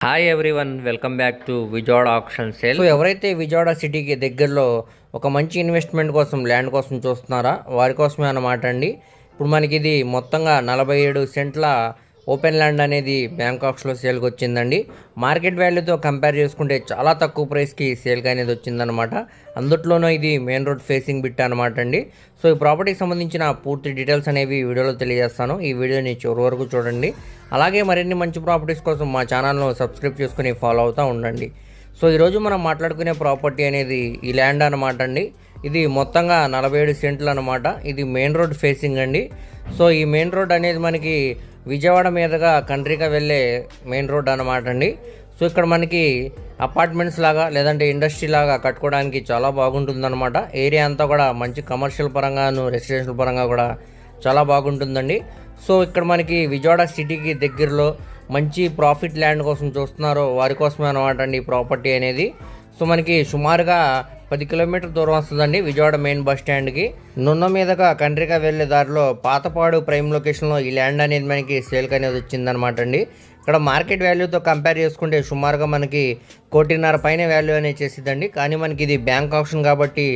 Hi everyone welcome back to Vijayawada option sale so ఎవరైతే విజయవాడ సిటీకి దగ్గరలో ఒక మంచి ఇన్వెస్ట్మెంట్ కోసం ల్యాండ్ కోసం చూస్తున్నారా వారి కోసమే అన్నమాట అండి. ఇప్పుడు మనకి ఇది మొత్తంగా నలభై ఏడు సెంట్ల ఓపెన్ ల్యాండ్ అనేది బ్యాంకాక్స్లో సేల్కి వచ్చిందండి. మార్కెట్ వాల్యూతో కంపేర్ చేసుకుంటే చాలా తక్కువ ప్రైస్కి సేల్కి అనేది వచ్చిందనమాట అందుట్లోనూ ఇది మెయిన్ రోడ్ ఫేసింగ్ బిట్ అనమాట అండి. సో ఈ ప్రాపర్టీకి సంబంధించిన పూర్తి డీటెయిల్స్ అనేవి వీడియోలో తెలియజేస్తాను. ఈ వీడియోని చివరి వరకు చూడండి. అలాగే మరిన్ని మంచి ప్రాపర్టీస్ కోసం మా ఛానల్ను సబ్స్క్రైబ్ చేసుకుని ఫాలో అవుతూ ఉండండి. సో ఈరోజు మనం మాట్లాడుకునే ప్రాపర్టీ అనేది ఈ ల్యాండ్ అనమాట అండి. ఇది మొత్తంగా నలభై ఏడు సెంట్లు అనమాట ఇది మెయిన్ రోడ్ ఫేసింగ్ అండి. సో ఈ మెయిన్ రోడ్ అనేది మనకి విజయవాడ మీదుగా కంట్రీగా వెళ్ళే మెయిన్ రోడ్ అనమాట అండి. సో ఇక్కడ మనకి అపార్ట్మెంట్స్ లాగా లేదంటే ఇండస్ట్రీ లాగా కట్టుకోవడానికి చాలా బాగుంటుందన్నమాట. ఏరియా అంతా కూడా మంచి కమర్షియల్ పరంగాను రెసిడెన్షియల్ పరంగా కూడా చాలా బాగుంటుందండి. సో ఇక్కడ మనకి విజయవాడ సిటీకి దగ్గరలో మంచి ప్రాఫిట్ ల్యాండ్ కోసం చూస్తున్నారో వారి కోసమే అనమాట అండి ఈ ప్రాపర్టీ అనేది. సో మనకి సుమారుగా పది కిలోమీటర్ దూరం వస్తుందండి విజయవాడ మెయిన్ బస్ స్టాండ్కి. నున్న మీదగా కండ్రిగా వెళ్ళే దారిలో పాతపాడు ప్రైమ్ లొకేషన్లో ఈ ల్యాండ్ అనేది మనకి సేల్కి అనేది వచ్చిందనమాట అండి ఇక్కడ మార్కెట్ వాల్యూతో కంపేర్ చేసుకుంటే సుమారుగా మనకి కోటిన్నర పైన వాల్యూ అనేది చేసిద్దండి. కానీ మనకి ఇది బ్యాంక్ ఆప్షన్ కాబట్టి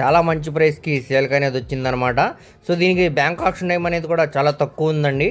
చాలా మంచి ప్రైస్కి సేల్కి అనేది వచ్చిందనమాట. సో దీనికి బ్యాంక్ ఆప్షన్ టైం అనేది కూడా చాలా తక్కువ ఉందండి.